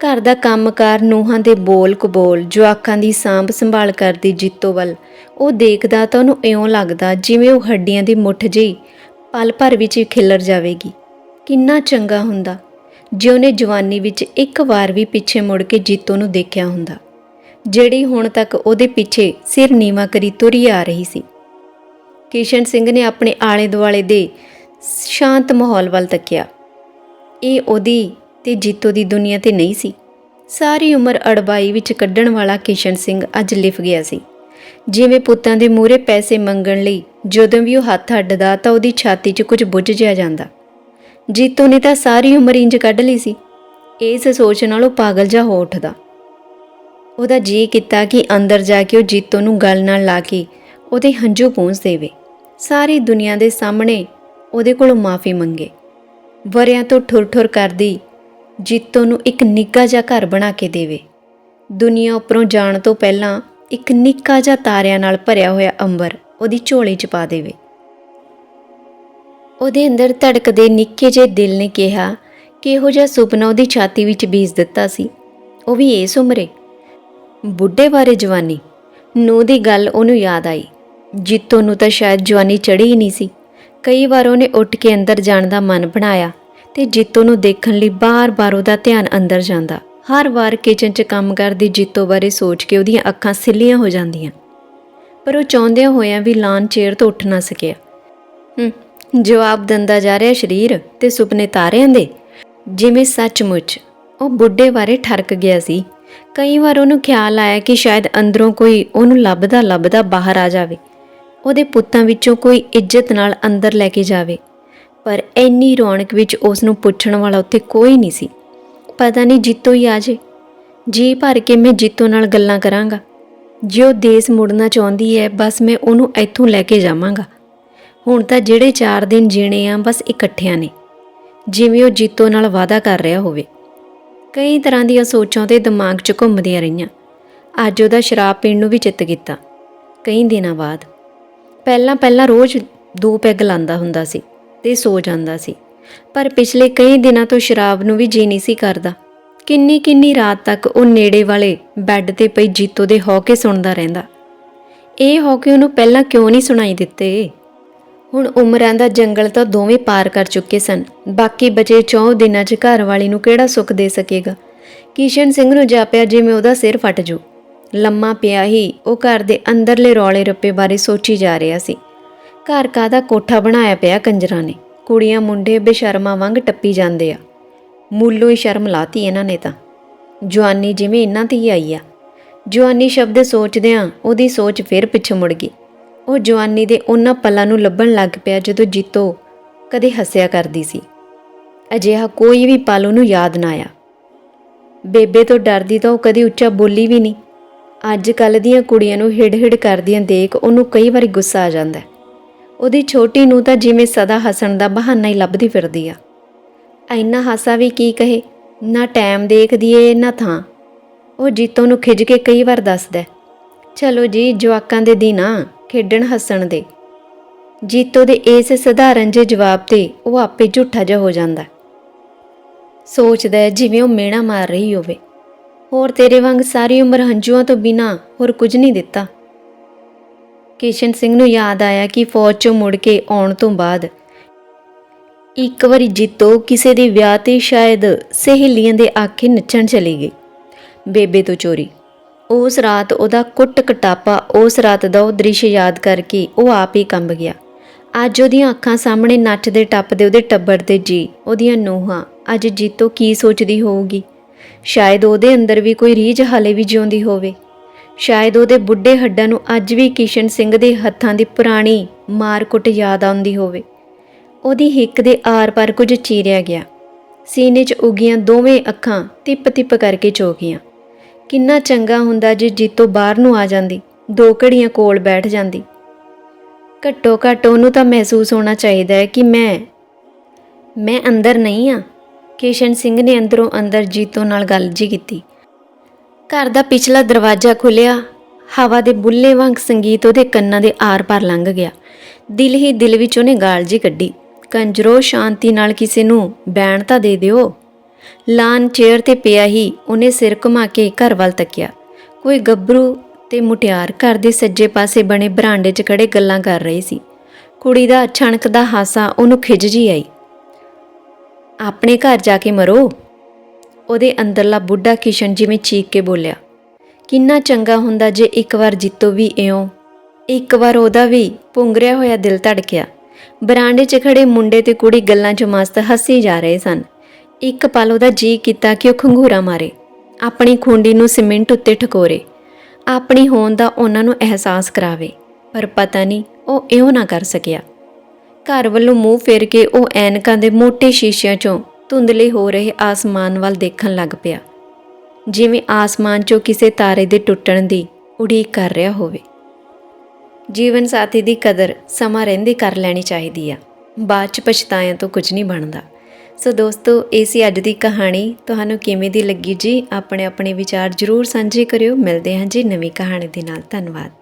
ਘਰ ਦਾ ਕੰਮਕਾਰ ਨੂੰਹਾਂ ਦੇ ਬੋਲ ਕਬੋਲ, ਜਵਾਕਾਂ ਦੀ ਸਾਂਭ ਸੰਭਾਲ ਕਰਦੀ ਜੀਤੋ ਵੱਲ। ਉਹ ਦੇਖਦਾ ਤਾਂ ਉਹਨੂੰ ਇਉਂ ਲੱਗਦਾ ਜਿਵੇਂ ਉਹ ਹੱਡੀਆਂ ਦੀ ਮੁੱਠ ਜਿਹੀ ਪਲ ਭਰ ਵਿੱਚ ਖਿਲਰ ਜਾਵੇਗੀ। ਕਿੰਨਾ ਚੰਗਾ ਹੁੰਦਾ। ਜੇ ਉਹਨੇ ਜਵਾਨੀ ਵਿੱਚ ਇੱਕ ਵਾਰ ਵੀ ਪਿੱਛੇ ਮੁੜ ਕੇ ਜੀਤੋ ਨੂੰ ਦੇਖਿਆ ਹੁੰਦਾ, ਜਿਹੜੀ ਹੁਣ ਤੱਕ ਉਹਦੇ ਪਿੱਛੇ ਸਿਰ ਨੀਵਾ ਕਰੀ ਤੁਰੀ ਆ ਰਹੀ ਸੀ। ਕਿਸ਼ਨ ਸਿੰਘ ਨੇ ਆਪਣੇ ਆਲੇ ਦੁਆਲੇ ਦੇ ਸ਼ਾਂਤ ਮਾਹੌਲ ਵੱਲ ਤੱਕਿਆ। ਇਹ ਉਹਦੀ ਤੇ ਜੀਤੋ ਦੀ ਦੁਨੀਆ ਤੇ ਨਹੀਂ ਸੀ। ਸਾਰੀ ਉਮਰ ਅੜਬਾਈ ਵਿੱਚ ਕੱਢਣ ਵਾਲਾ ਕਿਸ਼ਨ ਸਿੰਘ ਅੱਜ ਲਿਫ ਗਿਆ ਸੀ। ਜਿਵੇਂ ਪੁੱਤਾਂ ਦੇ ਮੂਹਰੇ ਪੈਸੇ ਮੰਗਣ ਲਈ ਜਦੋਂ ਵੀ ਉਹ ਹੱਥ ਅੱਡਦਾ ਤਾਂ ਉਹਦੀ ਛਾਤੀ 'ਚ ਕੁਝ ਬੁੱਝ ਜਿਹਾ ਜਾਂਦਾ। ਜੀਤੋ ਨੇ ਤਾਂ ਸਾਰੀ ਉਮਰ ਇੰਜ ਕੱਢ ਲਈ ਸੀ। ਇਸ ਸੋਚ ਨਾਲ ਉਹ ਪਾਗਲ ਜਿਹਾ ਹੋ ਉੱਠਦਾ। ਉਹਦਾ ਜੀ ਕੀਤਾ ਕਿ ਅੰਦਰ ਜਾ ਕੇ ਉਹ ਜੀਤੋ ਨੂੰ ਗੱਲ ਨਾਲ ਲਾ ਕੇ ਉਹਦੇ ਹੰਝੂ ਪੂੰਝ ਦੇਵੇ। ਸਾਰੀ ਦੁਨੀਆ ਦੇ ਸਾਹਮਣੇ ਉਹਦੇ ਕੋਲੋਂ ਮਾਫੀ ਮੰਗੇ। ਵਰਿਆਂ ਤੋਂ ਠੁਰ-ਠੁਰ ਕਰਦੀ ਜੀਤੋ ਨੂੰ ਇੱਕ ਨਿੱਘਾ ਜਿਹਾ ਘਰ ਬਣਾ ਕੇ ਦੇਵੇ। ਦੁਨੀਆ ਉੱਪਰੋਂ ਜਾਣ ਤੋਂ ਪਹਿਲਾਂ ਇੱਕ ਨਿੱਕਾ ਜਿਹਾ ਤਾਰਿਆਂ ਨਾਲ ਭਰਿਆ ਹੋਇਆ ਅੰਬਰ ਉਹਦੀ ਝੋਲੀ 'ਚ ਪਾ ਦੇਵੇ। ਉਹਦੇ ਅੰਦਰ ਧੜਕਦੇ ਨਿੱਕੇ ਜਿਹੇ ਦਿਲ ਨੇ ਕਿਹਾ ਕਿ ਇਹੋ ਜਿਹਾ ਸੁਪਨਾ ਉਹਦੀ ਛਾਤੀ ਵਿੱਚ ਬੀਜ ਦਿੱਤਾ ਸੀ। ਉਹ ਵੀ ਇਸ ਉਮਰੇ ਬੁੱਢੇ ਬਾਰੇ ਜਵਾਨੀ। ਨੂੰ ਦੀ ਗੱਲ ਉਹਨੂੰ ਯਾਦ ਆਈ। ਜੀਤੋ ਨੂੰ ਤਾਂ ਸ਼ਾਇਦ ਜਵਾਨੀ ਚੜ੍ਹੀ ਹੀ ਨਹੀਂ ਸੀ। ਕਈ ਵਾਰ ਉਹਨੇ ਉੱਠ ਕੇ ਅੰਦਰ ਜਾਣ ਦਾ ਮਨ ਬਣਾਇਆ ਤੇ ਜੀਤੋ ਨੂੰ ਦੇਖਣ ਲਈ ਬਾਰ-ਬਾਰ ਉਹਦਾ ਧਿਆਨ ਅੰਦਰ ਜਾਂਦਾ। ਹਰ ਵਾਰ ਕਿਚਨ 'ਚ ਕੰਮ ਕਰਦੀ ਜੀਤੋ ਬਾਰੇ ਸੋਚ ਕੇ ਉਹਦੀਆਂ ਅੱਖਾਂ ਸਿੱਲੀਆਂ ਹੋ ਜਾਂਦੀਆਂ। ਪਰ ਉਹ ਚਾਹੁੰਦਿਆਂ ਹੋਇਆਂ ਵੀ ਲਾਨ ਚੇਅਰ ਤੋਂ ਉੱਠ ਨਾ ਸਕਿਆ। ਹੂੰ ਜਵਾਬ ਦਿੰਦਾ ਜਾ ਰਿਹਾ ਸਰੀਰ ਤੇ ਸੁਪਨੇ ਤਾਰਿਆਂ ਦੇ। ਜਿਵੇਂ ਸੱਚਮੁੱਚ ਉਹ ਬੁੱਢੇ ਬਾਰੇ ਠਰਕ ਗਿਆ ਸੀ। ਕਈ ਵਾਰ ਉਹਨੂੰ ਖਿਆਲ ਆਇਆ ਕਿ ਸ਼ਾਇਦ ਅੰਦਰੋਂ ਕੋਈ ਉਹਨੂੰ ਲੱਭਦਾ ਲੱਭਦਾ ਬਾਹਰ ਆ ਜਾਵੇ। ਉਹਦੇ ਪੁੱਤਾਂ ਵਿੱਚੋਂ ਕੋਈ ਇੱਜ਼ਤ ਨਾਲ ਅੰਦਰ ਲੈ ਕੇ ਜਾਵੇ। ਪਰ ਐਨੀ ਰੌਣਕ ਵਿੱਚ ਉਸ ਨੂੰ ਪੁੱਛਣ ਵਾਲਾ ਉੱਥੇ ਕੋਈ ਨਹੀਂ ਸੀ। ਪਤਾ ਨਹੀਂ ਜਿੱਤੋ ਹੀ ਆ ਜੇ। ਜੀ ਭਰ ਕੇ ਮੈਂ ਜਿੱਤੋ ਨਾਲ ਗੱਲਾਂ ਕਰਾਂਗਾ। ਜੇ ਉਹ ਦੇਸ਼ ਮੁੜਨਾ ਚਾਹੁੰਦੀ ਹੈ, ਬਸ ਮੈਂ ਉਹਨੂੰ ਇੱਥੋਂ ਲੈ ਕੇ ਜਾਵਾਂਗਾ। ਹੁਣ ਤਾਂ ਜਿਹੜੇ 4 ਦਿਨ ਜੀਣੇ ਆ, ਬਸ ਇਕੱਠਿਆਂ ਨੇ। ਜਿਵੇਂ ਉਹ ਜੀਤੋ ਨਾਲ ਵਾਅਦਾ ਕਰ ਰਿਹਾ ਹੋਵੇ। ਕਈ ਤਰ੍ਹਾਂ ਦੀਆਂ ਸੋਚਾਂ ਤੇ ਦਿਮਾਗ 'ਚ ਘੁੰਮਦੀਆਂ ਰਹੀਆਂ। ਅੱਜ ਉਹਦਾ ਸ਼ਰਾਬ ਪੀਣ ਨੂੰ ਵੀ ਚਿੱਤ ਕੀਤਾ, ਕਈ ਦਿਨਾਂ ਬਾਅਦ। ਪਹਿਲਾਂ ਪਹਿਲਾਂ ਰੋਜ਼ ਦੋ ਪੈਗ ਲਾਂਦਾ ਹੁੰਦਾ ਸੀ ਤੇ ਸੋ ਜਾਂਦਾ ਸੀ। ਪਰ ਪਿਛਲੇ ਕਈ ਦਿਨਾਂ ਤੋਂ ਸ਼ਰਾਬ ਨੂੰ ਵੀ ਜੀ ਨਹੀਂ ਸੀ ਕਰਦਾ। ਕਿੰਨੀ ਕਿੰਨੀ ਰਾਤ ਤੱਕ ਉਹ ਨੇੜੇ ਵਾਲੇ ਬੈੱਡ ਤੇ ਪਈ ਜੀਤੋ ਦੇ ਹੌਕੇ ਸੁਣਦਾ ਰਹਿੰਦਾ। ਇਹ ਹੌਕੇ ਉਹਨੂੰ ਪਹਿਲਾਂ ਕਿਉਂ ਨਹੀਂ ਸੁਣਾਈ ਦਿੱਤੇ? ਹੁਣ ਉਮਰਾਂ ਦਾ ਜੰਗਲ ਤਾਂ ਦੋਵੇਂ ਪਾਰ ਕਰ ਚੁੱਕੇ ਸਨ। ਬਾਕੀ ਬਚੇ 4 ਦਿਨਾਂ 'ਚ ਘਰ ਵਾਲੀ ਨੂੰ ਕਿਹੜਾ ਸੁੱਖ ਦੇ ਸਕੇਗਾ? ਕਿਸ਼ਨ ਸਿੰਘ ਨੂੰ ਜਾਪਿਆ ਜਿਵੇਂ ਉਹਦਾ ਸਿਰ ਫਟ ਜੂ। ਲੰਮਾ ਪਿਆ ਹੀ ਉਹ ਘਰ ਦੇ ਅੰਦਰਲੇ ਰੌਲੇ ਰੱਪੇ ਬਾਰੇ ਸੋਚੀ ਜਾ ਰਿਹਾ ਸੀ। ਘਰ ਕਾਦਾ ਕੋਠਾ ਬਣਾਇਆ ਪਿਆ ਕੰਜਰਾਂ ਨੇ? ਕੁੜੀਆਂ ਮੁੰਡੇ ਬੇਸ਼ਰਮਾਂ ਵਾਂਗ ਟੱਪੀ ਜਾਂਦੇ ਆ। ਮੂਲੋਂ ਹੀ ਸ਼ਰਮ ਲਾਤੀ ਇਹਨਾਂ ਨੇ ਤਾਂ। ਜਵਾਨੀ ਜਿਵੇਂ ਇਹਨਾਂ ਤੇ ਹੀ ਆਈ ਆ। ਜਵਾਨੀ ਸ਼ਬਦ ਸੋਚਦਿਆਂ ਉਹਦੀ ਸੋਚ ਫਿਰ ਪਿੱਛੇ ਮੁੜ ਗਈ। ਉਹ ਜਵਾਨੀ ਦੇ ਉਹਨਾਂ ਪਲਾਂ ਨੂੰ ਲੱਭਣ ਲੱਗ ਪਿਆ ਜਦੋਂ ਜੀਤੋ ਕਦੇ ਹੱਸਿਆ ਕਰਦੀ ਸੀ। ਅਜਿਹਾ ਕੋਈ ਵੀ ਪਲ ਉਹਨੂੰ ਯਾਦ ਨਾ ਆਇਆ। ਬੇਬੇ ਤੋਂ ਡਰਦੀ ਤਾਂ ਉਹ ਕਦੇ ਉੱਚਾ ਬੋਲੀ ਵੀ ਨਹੀਂ। ਅੱਜ ਕੱਲ ਦੀਆਂ ਕੁੜੀਆਂ ਨੂੰ ਹਿੜ-ਹਿੜ ਕਰਦੀਆਂ ਦੇਖ ਉਹਨੂੰ ਕਈ ਵਾਰੀ ਗੁੱਸਾ ਆ ਜਾਂਦਾ ਉਹਦੀ ਛੋਟੀ ਨੂੰ ਤਾਂ ਜਿਵੇਂ ਸਦਾ ਹੱਸਣ ਦਾ ਬਹਾਨਾ ਹੀ ਲੱਭਦੀ ਫਿਰਦੀ ਆ। ਐਨਾ ਹਾਸਾ ਵੀ ਕੀ ਕਹੇ, ਨਾ ਟਾਈਮ ਦੇਖਦੀ ਏ, ਨਾ ਥਾਂ। ਉਹ ਜੀਤੋ ਨੂੰ ਖਿੱਚ ਕੇ ਕਈ ਵਾਰ ਦੱਸਦਾ ਚਲੋ ਜੀ, ਜਵਾਕਾਂ ਦੇ ਦਿਨ ਆ। ਖੇਡਣ ਹੱਸਣ ਦੇ। ਜੀਤੋ ਦੇ ਇਸ ਸਧਾਰਨ ਜਿਹੇ ਜਵਾਬ ਤੇ ਉਹ ਆਪੇ ਝੂਠਾ ਜਿਹਾ ਹੋ ਜਾਂਦਾ। ਸੋਚਦਾ ਹੈ ਜਿਵੇਂ ਉਹ ਮੇਣਾ ਮਾਰ ਰਹੀ ਹੋਵੇ। ਹੋਰ ਤੇਰੇ ਵਾਂਗ ਸਾਰੀ ਉਮਰ ਹੰਝੂਆਂ ਤੋਂ ਬਿਨਾ ਹੋਰ ਕੁਝ ਨਹੀਂ ਦਿੱਤਾ। ਕਿਸ਼ਨ ਸਿੰਘ ਨੂੰ ਯਾਦ ਆਇਆ ਕਿ ਫੌਜ ਚੋਂ ਮੁੜ ਕੇ ਆਉਣ ਤੋਂ ਬਾਅਦ ਇੱਕ ਵਾਰੀ ਜੀਤੋ ਕਿਸੇ ਦੇ ਵਿਆਹ ਤੇ ਸ਼ਾਇਦ ਸਹੇਲੀਆਂ ਦੇ ਆਖੇ ਨੱਚਣ ਚਲੀ ਗਈ। ਬੇਬੇ ਤੋਂ ਚੋਰੀ। ਉਸ ਰਾਤ ਉਹਦਾ ਕੁੱਟ ਕਟਾਪਾ, ਉਸ ਰਾਤ ਦਾ ਉਹ ਦ੍ਰਿਸ਼ ਯਾਦ ਕਰਕੇ ਉਹ ਆਪ ਹੀ ਕੰਬ ਗਿਆ। ਅੱਜ ਉਹਦੀਆਂ ਅੱਖਾਂ ਸਾਹਮਣੇ ਨੱਚਦੇ ਟੱਪਦੇ ਉਹਦੇ ਟੱਬਰ ਤੇ ਜੀ, ਉਹਦੀਆਂ ਨੂੰਹਾਂ। ਅੱਜ ਜੀਤੋ ਕੀ ਸੋਚਦੀ ਹੋਊਗੀ? ਸ਼ਾਇਦ ਉਹਦੇ ਅੰਦਰ ਵੀ ਕੋਈ ਰੀਝ ਹਾਲੇ ਵੀ ਜਿਉਂਦੀ ਹੋਵੇ। ਸ਼ਾਇਦ ਉਹਦੇ ਬੁੱਢੇ ਹੱਡਾਂ ਨੂੰ ਅੱਜ ਵੀ ਕਿਸ਼ਨ ਸਿੰਘ ਦੇ ਹੱਥਾਂ ਦੀ ਪੁਰਾਣੀ ਮਾਰ-ਕੁੱਟ ਯਾਦ ਆਉਂਦੀ ਹੋਵੇ। ਉਹਦੀ ਹਿੱਕ ਦੇ ਆਰ-ਪਾਰ ਕੁਝ ਚੀਰਿਆ ਗਿਆ। ਸੀਨੇ 'ਚ ਉਗੀਆਂ ਦੋਵੇਂ ਅੱਖਾਂ ਤਿੱਪ-ਤਿੱਪ ਕਰਕੇ ਚੋਗੀਆਂ। ਕਿੰਨਾ ਚੰਗਾ ਹੁੰਦਾ ਜੇ ਜੀਤੋ ਬਾਹਰ ਨੂੰ ਆ ਜਾਂਦੀ, ਦੋ ਘੜੀਆਂ ਕੋਲ ਬੈਠ ਜਾਂਦੀ। ਘੱਟੋ ਘੱਟ ਉਹਨੂੰ ਤਾਂ ਮਹਿਸੂਸ ਹੋਣਾ ਚਾਹੀਦਾ ਹੈ ਕਿ ਮੈਂ ਮੈਂ ਅੰਦਰ ਨਹੀਂ ਆ ਕਿਸ਼ਨ ਸਿੰਘ ਨੇ ਅੰਦਰੋਂ ਅੰਦਰ ਜੀਤੋ ਨਾਲ ਗੱਲ ਜੀ ਕੀਤੀ। ਘਰ ਦਾ ਪਿਛਲਾ ਦਰਵਾਜ਼ਾ ਖੁੱਲਿਆ ਹਵਾ ਦੇ ਬੁੱਲੇ ਵਾਂਗ ਸੰਗੀਤ ਉਹਦੇ ਕੰਨਾਂ ਦੇ ਆਰ-ਪਾਰ ਲੰਘ ਗਿਆ। ਦਿਲ ਹੀ ਦਿਲ ਵਿੱਚ ਉਹਨੇ ਗਾਲ ਜੀ ਕੱਢੀ। ਕੰਜਰੋ ਸ਼ਾਂਤੀ ਨਾਲ ਕਿਸੇ ਨੂੰ ਬੈਣ ਤਾਂ ਦੇ ਦਿਓ। ਲਾਨ ਚੇਅਰ ਤੇ ਪਿਆ ਹੀ ਉਹਨੇ ਸਿਰ ਘੁਮਾ ਕੇ ਘਰ ਵੱਲ ਤੱਕਿਆ। ਕੋਈ ਗੱਭਰੂ ਤੇ ਮੁਟਿਆਰ ਘਰ ਦੇ ਸੱਜੇ ਪਾਸੇ ਬਣੇ ਬਰਾਂਡੇ 'ਚ ਖੜੇ ਗੱਲਾਂ ਕਰ ਰਹੇ ਸੀ। ਕੁੜੀ ਦਾ ਅਚਾਨਕ ਦਾ ਹਾਸਾ ਉਹਨੂੰ ਖਿੱਚ ਜੀ ਆਈ। ਆਪਣੇ ਘਰ ਜਾ ਕੇ ਮਰੋ। ਉਹਦੇ ਅੰਦਰਲਾ ਬੁੱਢਾ ਕਿਸ਼ਨ ਜਿਵੇਂ ਚੀਕ ਕੇ ਬੋਲਿਆ। ਕਿੰਨਾ ਚੰਗਾ ਹੁੰਦਾ ਜੇ ਇੱਕ ਵਾਰ ਜਿੱਤੋ ਵੀ ਇਉਂ। ਇੱਕ ਵਾਰ ਉਹਦਾ ਵੀ ਪੁੰਗਰਿਆ ਹੋਇਆ ਦਿਲ ਧੜਕਿਆ। ਬਰਾਂਡੇ 'ਚ ਖੜੇ ਮੁੰਡੇ ਤੇ ਕੁੜੀ ਗੱਲਾਂ 'ਚ ਮਸਤ ਹੱਸੀ ਜਾ ਰਹੇ ਸਨ। ਇੱਕ ਪਲ ਉਹਦਾ ਜੀ ਕੀਤਾ ਕਿ ਉਹ ਖੰਗੂਰਾ ਮਾਰੇ, ਆਪਣੀ ਖੁੰਡੀ ਨੂੰ ਸੀਮਿੰਟ ਉੱਤੇ ਠਕੋਰੇ, ਆਪਣੀ ਹੋਣ ਦਾ ਉਹਨਾਂ ਨੂੰ ਅਹਿਸਾਸ ਕਰਾਵੇ, ਪਰ ਪਤਾ ਨਹੀਂ ਉਹ ਇਉਂ ਨਾ ਕਰ ਸਕਿਆ। ਘਰ ਵੱਲੋਂ ਮੂੰਹ ਫੇਰ ਕੇ ਉਹ ਐਨਕਾਂ ਦੇ ਮੋٹے ਸ਼ੀਸ਼ਿਆਂ 'ਚੋਂ ਧੁੰਦਲੇ ਹੋ ਰਹੇ ਆਸਮਾਨ ਵੱਲ ਦੇਖਣ ਲੱਗ ਪਿਆ। ਜਿਵੇਂ ਆਸਮਾਨ 'ਚੋਂ ਕਿਸੇ ਤਾਰੇ ਦੇ ਟੁੱਟਣ ਦੀ ਉਡੀਕ ਕਰ ਰਿਹਾ ਹੋਵੇ। ਜੀਵਨ ਸਾਥੀ ਦੀ ਕਦਰ ਸਮਾਂ ਰਹਿੰਦੇ ਕਰ ਲੈਣੀ ਚਾਹੀਦੀ ਆ। ਬਾਅਦ 'ਚ ਪਛਤਾਇਆ ਤੋਂ ਕੁਝ ਨਹੀਂ ਬਣਦਾ। ਸੋ ਦੋਸਤੋ, ਇਹ ਸੀ ਅੱਜ ਦੀ ਕਹਾਣੀ। ਤੁਹਾਨੂੰ ਕਿਵੇਂ ਦੀ ਲੱਗੀ ਜੀ? ਆਪਣੇ ਆਪਣੇ ਵਿਚਾਰ ਜਰੂਰ ਸਾਂਝੇ ਕਰਿਓ। ਮਿਲਦੇ ਹਾਂ ਜੀ ਨਵੀਂ ਕਹਾਣੀ ਦੇ ਨਾਲ। ਧੰਨਵਾਦ।